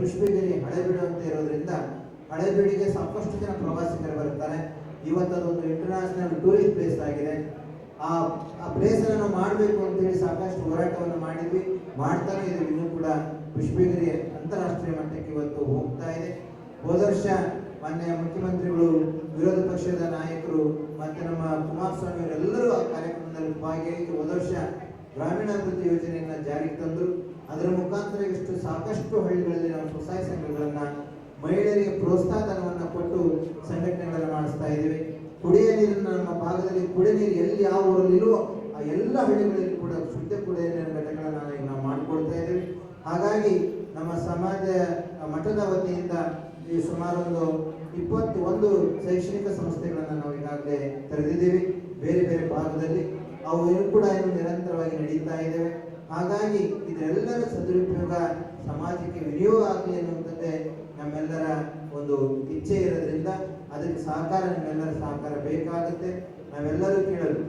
ಪುಷ್ಪಗಿರಿ ಹಳೆಬೀಡು ಅಂತ ಇರೋದ್ರಿಂದ ಹಳೆಬೀಡಿಗೆ ಸಾಕಷ್ಟು ಜನ ಪ್ರವಾಸಿಗರು ಬರ್ತಾರೆ. ಇವತ್ತು ಅದೊಂದು ಇಂಟರ್ನ್ಯಾಷನಲ್ ಟೂರಿಸ್ಟ್ ಪ್ಲೇಸ್ ಆಗಿದೆ. ಆ ಆ ಪ್ಲೇಸ್ ಅನ್ನು ಮಾಡಬೇಕು ಅಂತೇಳಿ ಸಾಕಷ್ಟು ಹೋರಾಟವನ್ನು ಮಾಡಿದ್ವಿ. ಮಾಡ್ತಾನೆ ಇದೀವಿ ಇನ್ನೂ ಕೂಡ ಪುಷ್ಪಗಿರಿ ಅಂತಾರಾಷ್ಟ್ರೀಯ ಮಟ್ಟಕ್ಕೆ ಇವತ್ತು ಹೋಗ್ತಾ ಇದೆ. ಹೋದ ವರ್ಷ ಮಾನ್ಯ ಮುಖ್ಯಮಂತ್ರಿಗಳು ವಿರೋಧ ಪಕ್ಷದ ನಾಯಕರು ಮತ್ತೆ ನಮ್ಮ ಕುಮಾರಸ್ವಾಮಿ ಅವರೆಲ್ಲರೂ ಆ ಕಾರ್ಯಕ್ರಮದಲ್ಲಿ ಭಾಗಿಯಾಗಿ ಹೋದ ವರ್ಷ ಗ್ರಾಮೀಣಾಭಿವೃದ್ಧಿ ಯೋಜನೆಯನ್ನ ಜಾರಿಗೆ ತಂದರು. ಅದರ ಸಾಕಷ್ಟು ಹಳ್ಳಿಗಳಲ್ಲಿ ನಾವು ಸ್ವಸಹಾಯ ಸಂಘಗಳನ್ನ, ಮಹಿಳೆಯರಿಗೆ ಪ್ರೋತ್ಸಾಹ ಧನವನ್ನ ಕೊಟ್ಟು ಸಂಘಟನೆಗಳನ್ನು ಮಾಡಿಸ್ತಾ ಇದ್ದೀವಿ. ಕುಡಿಯ ನೀರನ್ನ ನಮ್ಮ ಭಾಗದಲ್ಲಿ ಕುಡಿಯ ನೀರು ಎಲ್ಲಿ ಯಾವ ಊರಲ್ಲಿರೋ ಆ ಎಲ್ಲ ಹಳ್ಳಿಗಳಲ್ಲಿ ಕೂಡ ಶುದ್ಧ ಕುಡಿಯ ನೀರಿನ ಘಟಕಗಳನ್ನ ಈಗ ನಾವು ಮಾಡಿಕೊಳ್ತಾ ಇದ್ದೀವಿ. ಹಾಗಾಗಿ ನಮ್ಮ ಸಮಾಜ ಮಠದ ವತಿಯಿಂದ ಈ ಸುಮಾರೊಂದು ಇಪ್ಪತ್ತೊಂದು ಇಪ್ಪತ್ತು ಶೈಕ್ಷಣಿಕ ಸಂಸ್ಥೆಗಳನ್ನು ನಾವು ಈಗಾಗಲೇ ತೆರೆದಿದ್ದೀವಿ. ಬೇರೆ ಬೇರೆ ಭಾಗದಲ್ಲಿ ಅವು ಕೂಡ ಇನ್ನು ನಿರಂತರವಾಗಿ ನಡೀತಾ ಇದ್ದೇವೆ ಹಾಗಾಗಿ ಇದೆಲ್ಲರ ಸದುಪಯೋಗ ಸಮಾಜಕ್ಕೆ ವಿನಿಯೋಗ ಆಗಲಿ ಅನ್ನುವಂಥದ್ದೇ ನಮ್ಮೆಲ್ಲರ ಒಂದು ಇಚ್ಛೆ ಇರೋದ್ರಿಂದ, ಅದಕ್ಕೆ ಸಹಕಾರ ನಿಮ್ಮೆಲ್ಲರ ಸಹಕಾರ ಬೇಕಾಗುತ್ತೆ. ನಾವೆಲ್ಲರೂ ಕೇಳಲು